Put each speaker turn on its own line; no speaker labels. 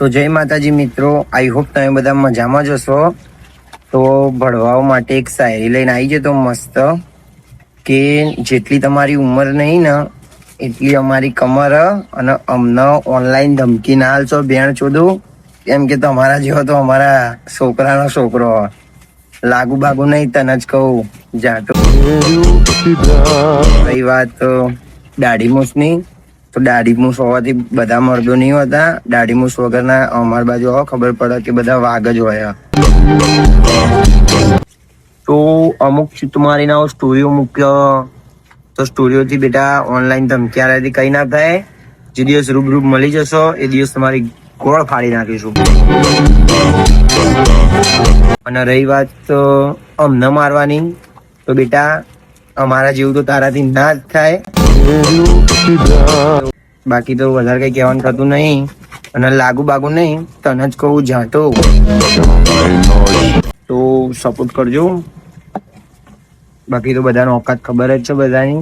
તો જય માતાજી મિત્રો આઈ હોપ તમે બધા મજામાં જ હશો. તો ભળવાઓ માટે એક શાયરી લઈને આવી જતો મસ્ત કે જેટલી તમારી ઉંમર નહીં ને એટલી અમારી કમર અને અમને ઓનલાઈન ધમકી ના હાલશો બેણ ચોદું કેમ કે તમારા જેવો તો અમારા છોકરાનો છોકરો લાગુ બાગુ નહીં તને જ કહું જાતો. રહી વાત દાઢી મૂછની તો દાઢી મૂસ હોવાથી બધા મર્દો નહીં હોતા. દાઢી મૂસ વગરના અમારી બાજુ હો ખબર પડે કે બધા વાઘ જ હોય. તો અમુક તમારી ના સ્ટોરીઓ મૂક્યો. તો સ્ટોરીઓથી બેટા ઓનલાઈન ધમકી કઈ ના થાય. જે દિવસ રૂબરૂ મળી જશો, એ દિવસ તમારી ગોળ ફાડી નાખીશું. અને રહી વાત તો અમને મારવાની. તો બેટા, અમારા જેવું તો તારાથી ના જ થાય. બાકી તો વધારે કઈ કહેવાનું થતું નહીં. અને લાગુ બાગુ નહીં, તને જ કહું જાતો તો. સપોર્ટ કરજો. બાકી તો બધાનો ઓકાત ખબર જ છે બધાની.